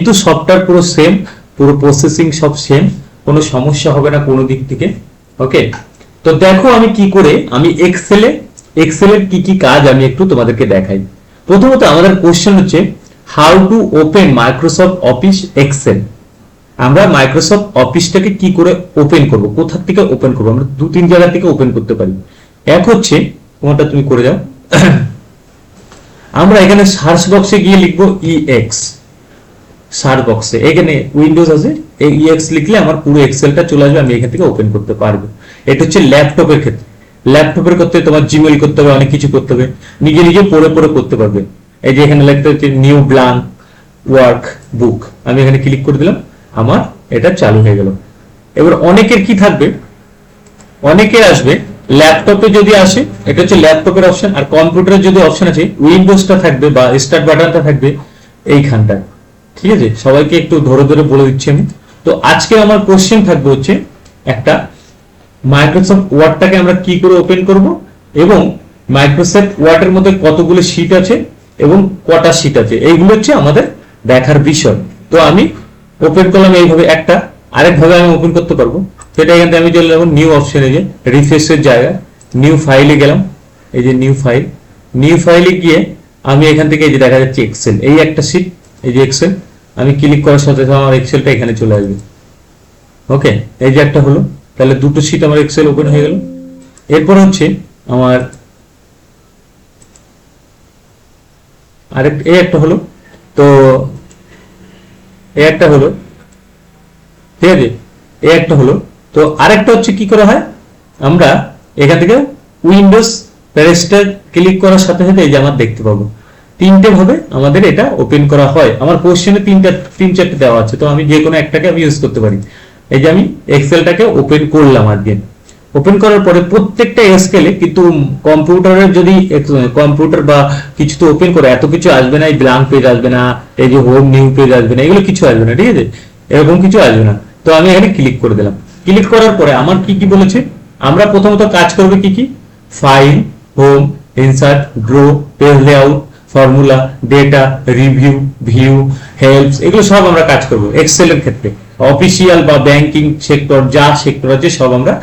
কিন্তু সফটওয়্যার পুরো সেম পুরো প্রসেসিং সব সেম কোনো সমস্যা হবে না কোনো দিক থেকে ওকে তো দেখো আমি কি করে, আমি এক্সেলে এক্সেলের কি কি কাজ আমি একটু তোমাদেরকে দেখাই। প্রথমত আমাদের কোশ্চেন হচ্ছে how to open Microsoft Office Excel আমরা মাইক্রোসফট অফিসটাকে কি করে ওপেন করব? কোথা থেকে ওপেন করব? আমরা দু, তিন জায়গা থেকে ওপেন করতে পারি। এক হচ্ছে, তোমারটা তুমি করে যাও। আমরা এখানে সার্চ বক্সে গিয়ে লিখব ইএক্স সার্চ বক্সে এখানে উইন্ডোজ আছে। এই ইএক্স লিখলে আমার পুরো এক্সেলটা চলে আসবে, আমি এখান থেকে ওপেন করতে পারব। এটা হচ্ছে ল্যাপটপের ক্ষেত্রে। ল্যাপটপের ক্ষেত্রে তোমার জিমেল করতে হবে, অনেক কিছু করতে হবে। নিজে নিজে পড়ে পড়ে করতে পারবে। এই যে এখানে লিখতে হচ্ছে নিউ ব্লাঙ্ক ওয়ার্ক বুক আমি এখানে ক্লিক করে দিলাম, আমার এটা চালু হয়ে গেল। এবার অনেকের কি থাকবে? অনেকের আসবে ল্যাপটপে যদি আসে, এটা হচ্ছে ল্যাপটপের অপশন আর কম্পিউটারে যদি অপশন আছে উইন্ডোজটা থাকবে বা স্টার্ট বাটনটা থাকবে, এইখানটায়। ঠিক আছে? সবাইকে একটু ধরে ধরে বলে দিচ্ছি আমি। তো আজকে আমার কোশ্চেন থাকবে হচ্ছে একটা মাইক্রোসফট ওয়ার্ডটাকে আমরা কি করে ওপেন করব এবং মাইক্রোসফট ওয়ার্ডের মধ্যে কতগুলো শীট আছে এবং কটা শীট আছে? এইগুলো হচ্ছে আমাদের দেখার বিষয়। তো আমি ওপেন করলাম এইভাবে একটা। আরেকভাবে আমি ওপেন করতে পারব। সেটা এখান থেকে আমি চলে যাব নিউ অপশনে যে রিফ্রেশের জায়গা নিউ ফাইলে গেলাম। এই যে নিউ ফাইল নিউ ফাইলে গিয়ে আমি এখান থেকে এই যে দেখা যাচ্ছে এক্সেল এই একটা শীট এই যে এক্সেল আমি ক্লিক করার সাথে সাথে আমার এক্সেলটা এখানে চলে আসবে। ওকে এই যে একটা হলো, তাহলে দুটো শীট আমার এক্সেল ওপেন হয়ে গেল। এরপর হচ্ছে আমার আরেক এই একটা হলো, তো এই একটা হলো, ঠিক আছে? এই একটা হলো, তো আরেকটা হচ্ছে কি করা হয়? আমরা এখান থেকে উইন্ডোজ প্যারেস্টার ক্লিক করার সাথে সাথে এই যে আমার দেখতে পাবো। তিনটে ভাবে আমাদের এটা ওপেন করা হয়। আমার কোশ্চেনে তিনটা, তিন চারটে দেওয়া আছে, তো আমি যে কোনো একটাকে আমি ইউজ করতে পারি। এই যে আমি এক্সেলটাকে ওপেন করলাম আজকে। ওপেন করার পরে প্রত্যেকটা স্কেলে কিন্তু কম্পিউটারের যদি কম্পিউটার বা কিছু তো ওপেন করে, এত কিছু আসবে না, এই ব্ল্যাঙ্ক পেজ আসবে না, এই যে হোম নিউ পেজ আসবে না, এগুলো কিছু আসবে না, ঠিক আছে? এরকম কিছু আসবে না। তো আমি এখানে ক্লিক করে দিলাম। ক্লিক করার পরে আমার কি কি বলেছে? আমরা প্রথমত কাজ করবে কি কি? File home insert draw page layout formula data review view helps এগুলো সব আমরা কাজ করব এক্সেলের ক্ষেত্রে। অফিসিয়াল বা ব্যাংকিং সেক্টর যা সেক্টর আছে, সব আমরা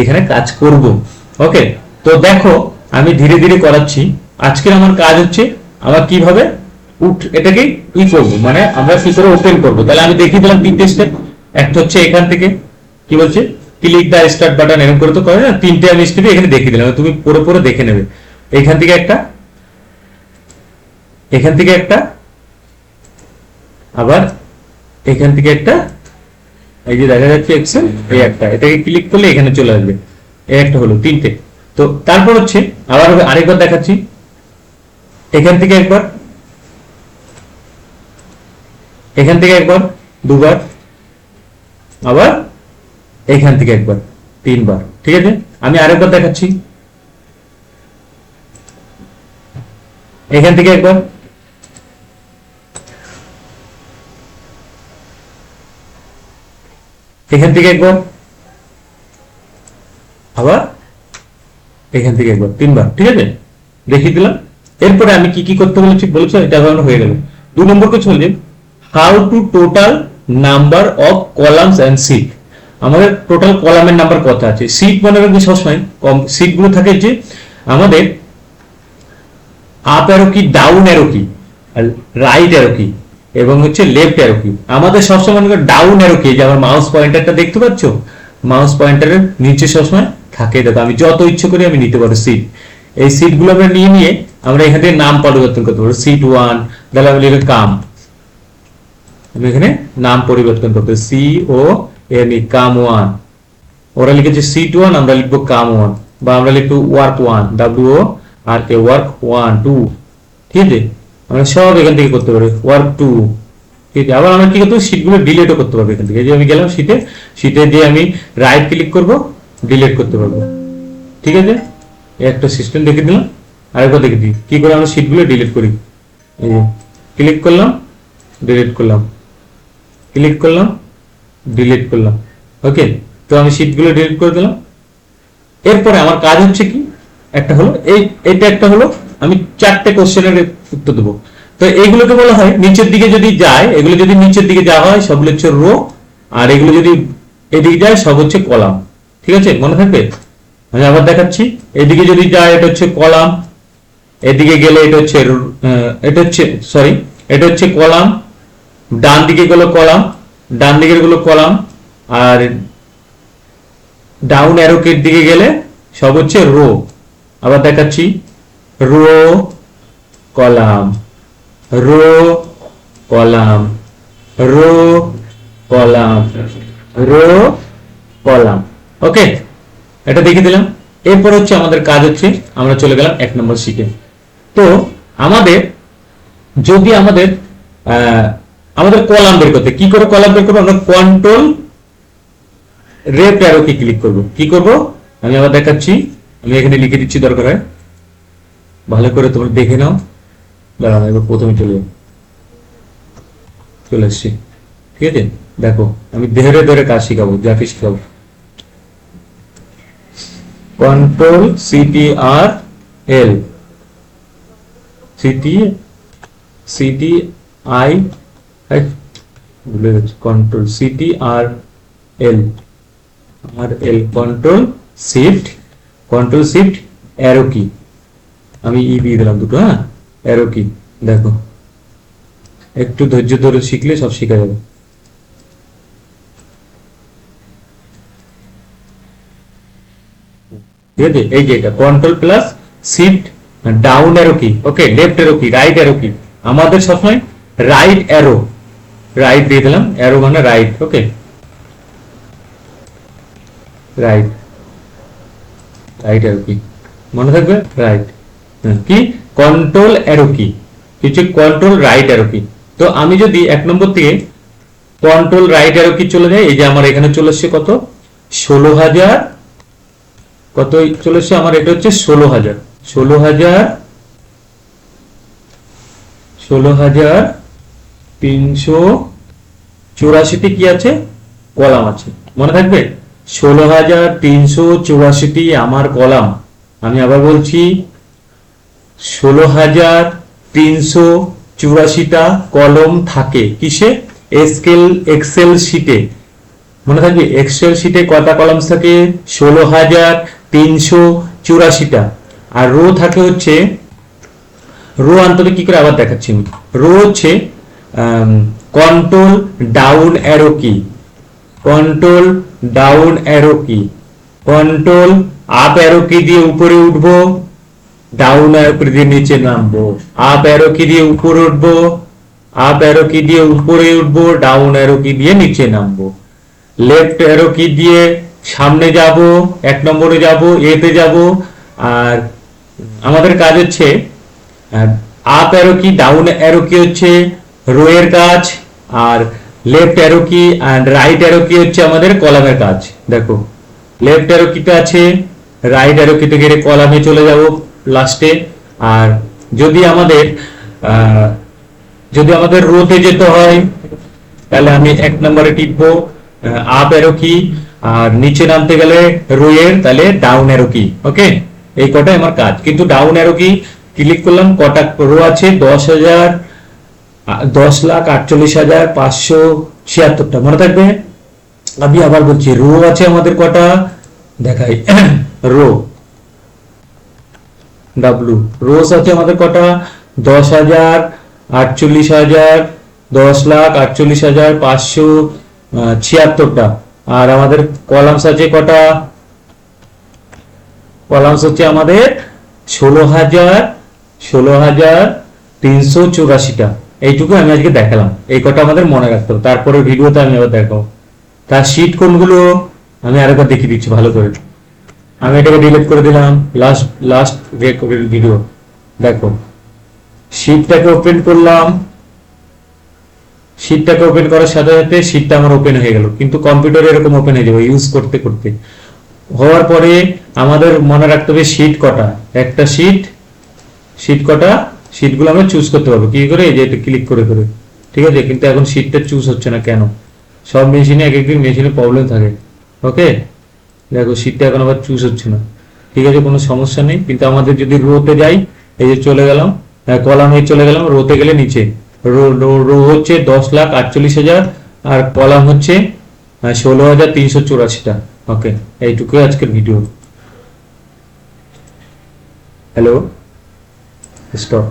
এখানে কাজ করব। ওকে তো দেখো, আমি ধীরে ধীরে করাচ্ছি। আজকের আমার কাজ হচ্ছে, আমার কীভাবে উঠ, এটাকে ই করব? মানে আমরা কি করে ওপেন করব? তাহলে আমি দেখিয়ে দিলাম তিনটে স্টেপ একটা হচ্ছে এখান থেকে, কি বলছে? ক্লিক দা স্টার্ট বাটন এরকম করে তো করে না? তিনটে আমি স্টেপে এখানে দেখিয়ে দিলাম। তুমি পরে পরে দেখে নেবে। এখান থেকে একটা এখান থেকে একটা, আবার এখান থেকে একটা, এই যে দেখা যাচ্ছে এক্সেল এই একটা, এটাকে ক্লিক করলে এখানে চলে আসবে। এই একটা হলো, তিনটে। তো তারপর হচ্ছে, আবার আরেকবার দেখাচ্ছি। এখান থেকে একবার, এখান থেকে একবার, দুবার, আবার এখান থেকে একবার, তিনবার। ঠিক আছে? আমি আরেকবার দেখাচ্ছি। এখান থেকে একবার এখান থেকে একবার। আবার এখান থেকে একবার, তিনবার, ঠিক আছে? দেখিয়ে দিলাম। এরপরে আমি কি কি করতে বলেছি বলেছি? এটা এখন হয়ে গেল। দু নম্বর কে চলছে how to total number of columns and sheet আমাদের টোটাল কলামের নাম্বার কত আছে? সিট মনে রাখবে সবসময় কম সিটগুলো থাকে যে, আমাদের up arrow key down arrow key right arrow key. এবং হচ্ছে লেফট অ্যারো কি আমাদের সবসময় মনে ডাউন অ্যারো কি যে আমার মাউস পয়েন্টারটা দেখতে পাচ্ছ? মাউস পয়েন্টারের নিচে সবসময় থাকে। দেখো, আমি যত ইচ্ছে করি আমি নিতে পারো সিট এই সিটগুলো আমরা নিয়ে নিয়ে আমরা এখান থেকে নাম পরিবর্তন করতে পারব। সিট ওয়ান তাহলে আমি লিখে কাম আমি এখানে নাম পরিবর্তন করতে C O M E comma one ওরা লিখেছে সিট ওয়ান আমরা লিখব কাম ওয়ান বা আমরা লিখব work one W R K work one two ঠিক আছে? আমরা সব এখান থেকে করতে পারি। ওয়ার্ক টু ঠিক আবার আমরা কি করতে শিটগুলো ডিলিটও করতে পারব এখান থেকে। যে আমি গেলাম শিটে শিটে যে আমি রাইট ক্লিক করব ডিলিট করতে পারব। ঠিক আছে? একটা সিস্টেম দেখে দিলাম আরেকবার দেখে দিই। কি করে আমরা শিটগুলো ডিলিট করি? এই ক্লিক করলাম ডিলিট করলাম। ক্লিক করলাম ডিলিট করলাম। ওকে তো আমি শিটগুলো ডিলিট করে দিলাম। এরপরে আমার কাজ হচ্ছে কি? একটা হলো, এই এটা একটা হলো আমি চারটে কোশ্চেনের উত্তর দেবো। তো এগুলোকে বলা হয়, নিচের দিকে যদি যায়, এগুলো যদি নিচের দিকে যাওয়া হয় সবগুলো হচ্ছে রো আর এগুলো যদি এদিকে যায়, সব হচ্ছে কলাম ঠিক আছে? মনে থাকবে? আমি আবার দেখাচ্ছি। এদিকে যদি যায়, এটা হচ্ছে কলাম এদিকে গেলে এটা হচ্ছে এটা হচ্ছে সরি এটা হচ্ছে কলাম ডান দিকে গুলো কলাম ডান দিকেরগুলো কলাম আর ডাউন অ্যারোকের দিকে গেলে, সব হচ্ছে রো আবার দেখাচ্ছি। Row column row column row column row column. Okay, এটা দেখিয়ে দিলাম। এরপর হচ্ছে আমাদের কাজ হচ্ছে, আমরা চলে গেলাম এক নম্বর শিটে তো আমাদের, যদি আমাদের আমাদের কলাম বের করতে, কি করে কলাম বের করব? আমরা কন্ট্রোল রেপ অ্যারো কি ক্লিক করব। কি করব? আমি আবার দেখাচ্ছি, আমি এখানে লিখে দিচ্ছি, দরকার হয়। ভালো করে তোমরা দেখে নাও। দাঁড়াও এবার প্রথমে চলে চলে এসছি ঠিক আছে? দেখো, আমি ধরে ধরে কাজ শিখাবো যাকে শিখাবো। Control C T R L C T C T I ভুলে গেছি। Control C T R L R L control shift control shift arrow key আমি ই দিয়ে দিলাম দুটো হ্যাঁ? অ্যারো কি দেখো। একটু ধৈর্য ধরে শিখলে সব শেখা যাবে। ঠিক আছে এই যে এটা control plus shift down arrow key okay left arrow key right arrow key আমাদের সবসময় রাইট অ্যারো রাইট দিয়ে দিলাম অ্যারো মানে right okay right right arrow key মনে থাকবে? রাইট কি? কন্ট্রোল অ্যারো কি কিছু কন্ট্রোল রাইট অ্যারো কি তো আমি যদি এক নম্বর থেকে কন্ট্রোল রাইট অ্যারো কি চলে যায় এই যে আমার এখানে চলে এসছে কত? ষোলো হাজার। কত চলে এসছে? আমার এটা হচ্ছে ষোলো হাজার। ষোলো হাজার। ষোলো হাজার তিনশো চুরাশিটি কি আছে? কলাম আছে। মনে থাকবে? ষোলো হাজার তিনশো চুরাশিটি আমার কলাম। আমি আবার বলছি ষোলো হাজার তিনশো চুরাশিটা কলম থাকে। কিসে? এসকেল এক্সেল শিটে মনে থাকবে এক্সেল শিটে কটা কলাম থাকে? ষোলো হাজার তিনশো চুরাশিটা। আর রো থাকে হচ্ছে রো আন্তরে কি করে আবার দেখাচ্ছি আমি? রো হচ্ছে control down arrow key control down arrow key control up arrow key দিয়ে উপরে উঠবো। ডাউন অ্যারো কি দিয়ে নিচে নামবো। আপ অ্যারো কি দিয়ে উপরে উঠবো। আপ অ্যারো কি দিয়ে উপরে উঠবো, ডাউন অ্যারো কি দিয়ে নিচে নামবো। লেফট অ্যারো কি দিয়ে সামনে যাব, এক নম্বরে যাব এতে যাব। আর আমাদের কাজ হচ্ছে up arrow key down arrow key হচ্ছে রো এর কাজ, আর left arrow key and right arrow key হচ্ছে আমাদের কলামের কাজ। দেখো, লেফট অ্যারো কিতে আছে রাইট অ্যারো কিতে গেলে কলামে চলে যাব। লাস্টে আর যদি আমাদের যদি আমাদের রোতে যেতে হয়, তাহলে আমি এক নম্বরে টিপবো আপ এরো কি আর নিচে নামতে গেলে রোয়ের তাহলে ডাউন এরো কি ওকে এই কটাই আমার কাজ। কিন্তু ডাউন এরো কি ক্লিক করলাম, কটা রো আছে? দশ হাজার দশ লাখ আটচল্লিশ হাজার পাঁচশো ছিয়াত্তরটা। মনে থাকবে? আমি আবার বলছি রো আছে আমাদের কটা? দেখাই রো ডাব্লু রোজ আছে আমাদের কটা? দশ হাজার, আটচল্লিশ হাজার, দশ লাখ, আটচল্লিশ হাজার, পাঁচশো ছিয়াত্তরটা। আর আমাদের কলামস আছে কটা? কলামস হচ্ছে আমাদের ষোলো হাজার ষোলো হাজার, তিনশো চুরাশিটা। এইটুকু আমি আজকে দেখালাম। এই কটা আমাদের মনে রাখতে হবে। তারপরে ভিডিওতে আমি আবার দেখাবো। তার শীট কোনগুলো? আমি আরেকবার দেখিয়ে দিচ্ছি ভালো করে। আমি এটাকে ডিলিট করে দিলাম লাস্ট লাস্ট ভিডিও দেখো শীটটাকে ওপেন করলাম। শীটটাকে ওপেন করার সাথে সাথে শীটটা আমার ওপেন হয়ে গেল। কিন্তু কম্পিউটারে এরকম ওপেন হয়ে যাবে ইউজ করতে করতে। হওয়ার পরে আমাদের মনে রাখতে হবে শীট কটা। একটা শীট শীট কটা শীটগুলো আমরা চুজ করতে পারব। কি করে? যে এটা ক্লিক করে করে। ঠিক আছে? কিন্তু এখন শীটটা চুজ হচ্ছে না কেন? সব মেশিনে এক একদিন মেশিনে প্রবলেম থাকে। ওকে দেখো শীটটা এখন আবার চুজ হচ্ছে না। ঠিক আছে, কোনো সমস্যা নেই। কিন্তু আমাদের যদি রোতে যাই, এই যে চলে গেলাম কলাম কলামে চলে গেলাম রোতে গেলে নিচে। রো হচ্ছে দশ লাখ আটচল্লিশ হাজার, আর কলাম হচ্ছে ষোলো হাজার তিনশো চুরাশিটা। ওকে এইটুকুই আজকের ভিডিও হ্যালো স্টপ